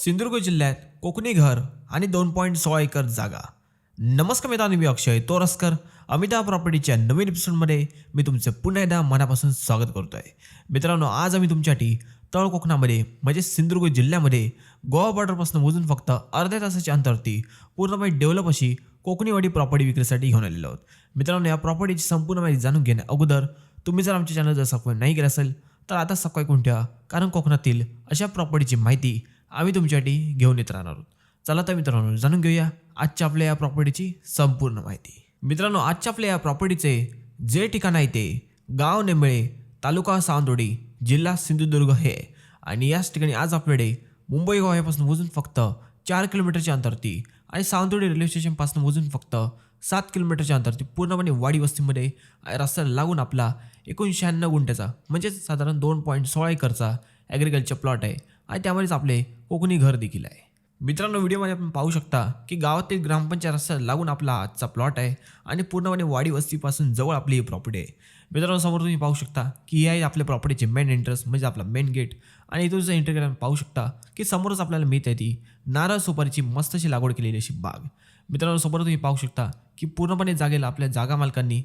सिंधुदुर्ग जिल्ह्यात कोकणी घर आणि दोन पॉईंट सोळा एकर जागा. नमस्कार मित्रांनो मी अक्षय तोरसकर. अमिता प्रॉपर्टीच्या नवीन एपिसोडमध्ये मी तुमचं पुन्हा एकदा मनापासून स्वागत करतो आहे मित्रांनो आज आम्ही तुमच्यासाठी तळ कोकणामध्ये म्हणजे सिंधुदुर्ग जिल्ह्यामध्ये गोवा बॉर्डरपासून मोजून फक्त अर्ध्या तासाच्या अंतरती पूर्णपणे डेव्हलप अशी कोकणीवाडी प्रॉपर्टी विक्रीसाठी घेऊन आलेलो आहोत. मित्रांनो या प्रॉपर्टीची संपूर्ण माहिती जाणून घेण्या अगोदर तुम्ही जर आमच्या चॅनल जर सबस्क्राईब नाही केलं असेल तर आता सबस्क्राईब करून ठेवा. कारण कोकणातील अशा प्रॉपर्टीची माहिती आम्ही तुमच्यासाठी घेऊन येत राहणार आहोत. चला तर मित्रांनो जाणून घेऊया आजच्या आपल्या या प्रॉपर्टीची संपूर्ण माहिती. मित्रांनो आजच्या आपल्या या प्रॉपर्टीचे जे ठिकाण आहे ते गाव नेंबळे तालुका सावंतवाडी जिल्हा सिंधुदुर्ग हे. आहे. आणि याच ठिकाणी आज आपल्याकडे मुंबई गोव्यापासून मोजून फक्त चार किलोमीटरच्या अंतरती आणि सावंतवाडी रेल्वे स्टेशनपासून मोजून फक्त सात किलोमीटरच्या अंतरती पूर्णपणे वाडी वस्तीमध्ये रस्त्याला लागून आपला एकूण शहाण्णव गुंठ्याचा म्हणजेच साधारण दोन पॉईंट सोळा एकरचा ॲग्रिकल्चर प्लॉट आहे. आणि त्यामध्येच आपले हो कोकणी घर देखील आहे. मित्रांनो व्हिडिओमध्ये आपण पाहू शकता की गावातील ग्रामपंचायत रस्त्याला लागून आपला आजचा प्लॉट आहे आणि पूर्णपणे वाडी वस्तीपासून जवळ आपली ही प्रॉपर्टी आहे. मित्रांनो समोर तुम्ही पाहू शकता की हे आहे आपल्या प्रॉपर्टीचे मेन एंट्रन्स म्हणजे आपला मेन गेट आणि इथून जर एंटर केल्यानं पाहू शकता की समोरच आपल्याला मिळत आहे ती नारळ सुपारीची मस्तशी लागवड केलेली अशी बाग. मित्रांनो समोर तुम्ही पाहू शकता की पूर्णपणे जागेला आपल्या जागा मालकांनी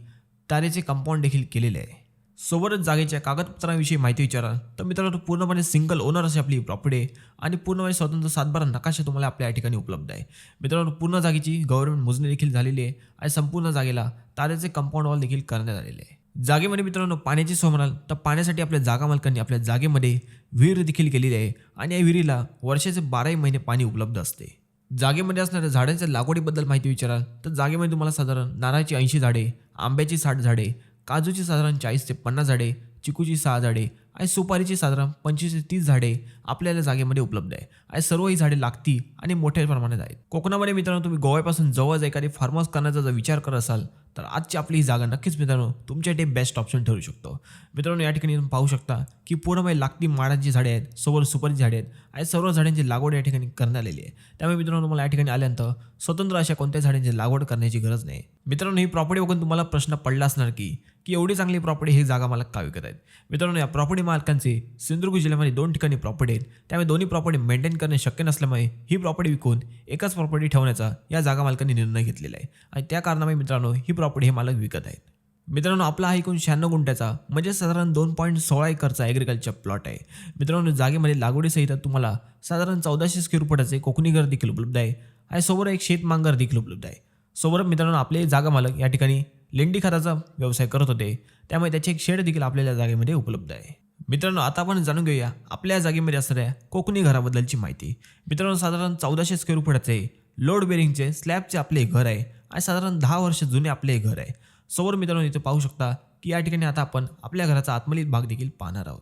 तारेचे कंपाऊंड देखील केलेले आहे. सोबतच जागेच्या कागदपत्रांविषयी माहिती विचाराल. तर मित्रांनो पूर्णपणे सिंगल ओनर अशी आपली प्रॉपर्टी आहे आणि पूर्णपणे स्वतंत्र सातबारा नकाशा तुम्हाला आपल्या या ठिकाणी उपलब्ध आहे. मित्रांनो पूर्ण जागेची गव्हर्नमेंट मोजणी देखील झालेली आहे आणि संपूर्ण जागेला तारेचे कंपाऊंड वॉल देखील करण्यात आलेले आहे. जागेमध्ये मित्रांनो पाण्याची सोय म्हणाल तर पाण्यासाठी आपल्या जागा मालकांनी आपल्या जागेमध्ये विहीर देखील केलेली आहे आणि या विहिरीला वर्षाचे बाराही महिने पाणी उपलब्ध असते. जागेमध्ये असणाऱ्या झाडांच्या लागवडीबद्दल माहिती विचाराल तर जागेमध्ये तुम्हाला साधारण नारळाची ऐंशी झाडे आंब्याची साठ झाडे काजूची साधारण चाळीस ते पन्नास झाडे चिकूची सहा झाडे आणि सुपारीची साधारण पंचवीस ते तीस झाडे आपल्याला जागेमध्ये उपलब्ध आहे. आणि सर्व ही झाडे लागती आणि मोठ्या प्रमाणात आहेत. कोकणामध्ये मित्रांनो तुम्ही गोव्यापासून जवळच एखादी फार्म हाऊस करण्याचा जर विचार करत असाल तर आजची आपली ही जागा नक्कीच मित्रांनो तुमच्यासाठी बेस्ट ऑप्शन ठरू शकतो. मित्रांनो या ठिकाणी तुम्ही पाहू शकता की पूर्णपणे लागती माडांची झाडे आहेत सोबत सुपारीची झाडे आहेत आणि सर्व झाडांची लागवड या ठिकाणी करण्यात आलेली आहे. त्यामुळे मित्रांनो तुम्हाला या ठिकाणी आल्यानंतर स्वतंत्र अशा कोणत्या झाडांची लागवड करण्याची गरज नाही. मित्रांनो ही प्रॉपर्टी बघून तुम्हाला प्रश्न पडला असणार की की एवढी चांगली प्रॉपर्टी ही जागा मला का विकत आहेत? मित्रांनो या प्रॉपर्टी मालकांचे सिंधुदुर्ग जिल्ह्यामध्ये दोन ठिकाणी प्रॉपर्टी आहेत. त्यामुळे दोन्ही प्रॉपर्टी मेंटेन करणे शक्य नसल्यामुळे ही प्रॉपर्टी विकून एकाच प्रॉपर्टी ठेवण्याचा या जागा मालकांनी निर्णय घेतलेला आहे. आणि त्या कारणामुळे मित्रांनो ही प्रॉपर्टी हे मालक विकत आहेत. मित्रांनो आपला हा एकूण शहाण्णव गुंठ्याचा म्हणजे साधारण दोन पॉईंट सोळा एकरचा ॲग्रिकल्चर प्लॉट आहे. मित्रांनो जागेमध्ये लागवडीसहित तुम्हाला साधारण चौदाशे स्क्वेअर फुटाचे कोकणी घर देखील उपलब्ध आहे आणि सोबत एक शेतमांगर देखील उपलब्ध आहे. सोबत मित्रांनो आपले जागा मालक या ठिकाणी लेंडी खताचा व्यवसाय करत होते. त्यामुळे त्याचे एक शेड देखील आपल्या जागेमध्ये उपलब्ध आहे. मित्रांनो आता आपण जाणून घेऊया आपल्या जागेमध्ये असणाऱ्या कोकणी घराबद्दलची माहिती. मित्रांनो साधारण चौदाशे स्क्वेअर फुटाचे लोड बेरिंगचे स्लॅबचे आपले घर आहे आणि साधारण दहा वर्ष जुने आपले घर आहे. समोर मित्रांनो इथे पाहू शकता की या ठिकाणी आता आपण आपल्या घराचा आत्मलित भाग देखील पाहणार आहोत.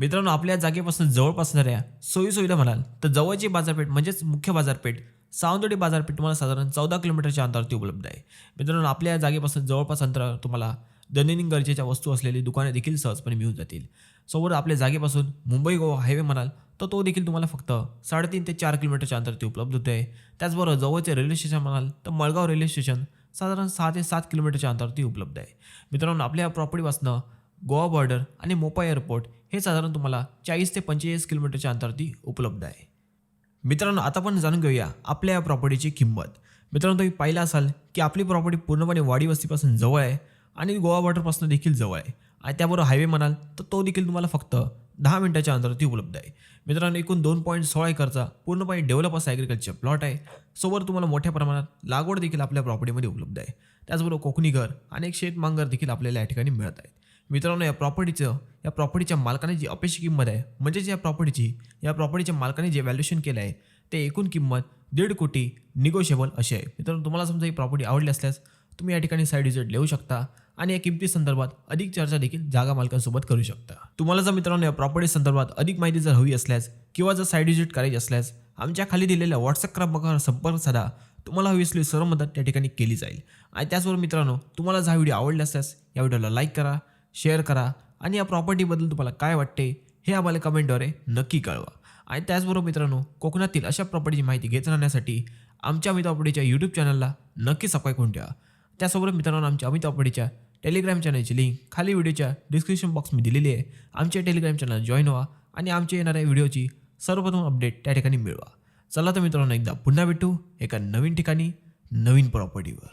मित्रांनो आपल्या जागेपासून जवळपास असणाऱ्या सोयीसुविधा म्हणाल तर जवळची बाजारपेठ म्हणजेच मुख्य बाजारपेठ सावंतवाडी बाजारपेठ तुम्हाला साधारण चौदा किलोमीटरच्या अंतरावरती उपलब्ध आहे. मित्रांनो आपल्या जागेपासून जवळपास अंतरावर तुम्हाला दैनंदिन गरजेच्या वस्तू असलेली दुकाने देखील सहजपणे मिळून जातील. सोबत आपल्या जागेपासून मुंबई गोवा हायवे म्हणाल तर तो देखील तुम्हाला फक्त साडेतीन ते चार किलोमीटरच्या अंतरावरती उपलब्ध होते. त्याचबरोबर जवळचे रेल्वे स्टेशन म्हणाल तर मळगाव रेल्वे स्टेशन साधारण सहा ते सात किलोमीटरच्या अंतरावरती उपलब्ध आहे. मित्रांनो आपल्या प्रॉपर्टीपासनं गोवा बॉर्डर आणि मोपा एअरपोर्ट हे साधारण तुम्हाला चाळीस ते पंचेचाळीस किलोमीटरच्या अंतरावरती उपलब्ध आहे. मित्रांनो आता आपण जाणून घेऊया आपल्या या प्रॉपर्टीची किंमत. मित्रांनो तुम्ही पाहिलं असाल की आपली प्रॉपर्टी पूर्णपणे वाडी वस्तीपासून जवळ आहे आणि गोवा बॉर्डरपासून देखील जवळ आहे. आणि त्याबरोबर हायवे म्हणाल तर तो देखील तुम्हाला फक्त दहा मिनिटाच्या अंतरावरती उपलब्ध आहे. मित्रांनो एकूण दोन पॉईंट सोळा एकरचा पूर्णपणे डेव्हलप असा ॲग्रिकल्चर प्लॉट आहे. सोबत तुम्हाला मोठ्या प्रमाणात लागवड देखील आपल्या प्रॉपर्टीमध्ये उपलब्ध आहे. त्याचबरोबर कोकणी घर आणि एक शेतमांगर देखील आपल्याला या ठिकाणी मिळत आहेत मित्रांनो या प्रॉपर्टीचं या प्रॉपर्टीच्या मालकाने जी अपेक्षित किंमत आहे म्हणजेच या प्रॉपर्टीची या प्रॉपर्टीच्या मालकाने जे व्हॅल्युएशन केलं आहे ते एकूण किंमत दीड कोटी निगोशिएबल अशी आहे. मित्रांनो तुम्हाला समजा ही प्रॉपर्टी आवडली असल्यास तुम्ही या ठिकाणी साईड विजिट लिहू शकता आणि या किमती संदर्भात अधिक चर्चा देखील जागा मालकांसोबत करू शकता. तुम्हाला जर मित्रांनो या प्रॉपर्टी संदर्भात अधिक माहिती जर हवी असल्यास किंवा जर साईड विजिट करायची असल्यास आमच्या खाली दिलेल्या व्हॉट्सअप क्रमांकावर संपर्क साधा. तुम्हाला हवी असलेली सर्व मदत त्या ठिकाणी केली जाईल. आणि त्याचबरोबर मित्रांनो तुम्हाला जर हा व्हिडिओ आवडला असल्यास या व्हिडिओला लाईक करा. शेअर करा आणि या प्रॉपर्टीबद्दल तुम्हाला काय वाटते हे आम्हाला कमेंटद्वारे नक्की कळवा. आणि त्याचबरोबर मित्रांनो कोकणातील अशा प्रॉपर्टीची माहिती घेत राहण्यासाठी आमच्या अमित प्रॉपर्टीच्या यूट्यूब चॅनलला नक्की सबस्क्राईब करून ठेवा. त्यासोबत मित्रांनो आमच्या अमित प्रॉपर्टीच्या टेलिग्राम चॅनलची लिंक खाली व्हिडिओच्या डिस्क्रिप्शन बॉक्समध्ये दिलेली आहे. आमच्या टेलिग्राम चॅनल जॉईन व्हा आणि आमच्या येणाऱ्या व्हिडिओची सर्वप्रथम अपडेट त्या ठिकाणी मिळवा. चला तर मित्रांनो एकदा पुन्हा भेटू एका नवीन ठिकाणी नवीन प्रॉपर्टीवर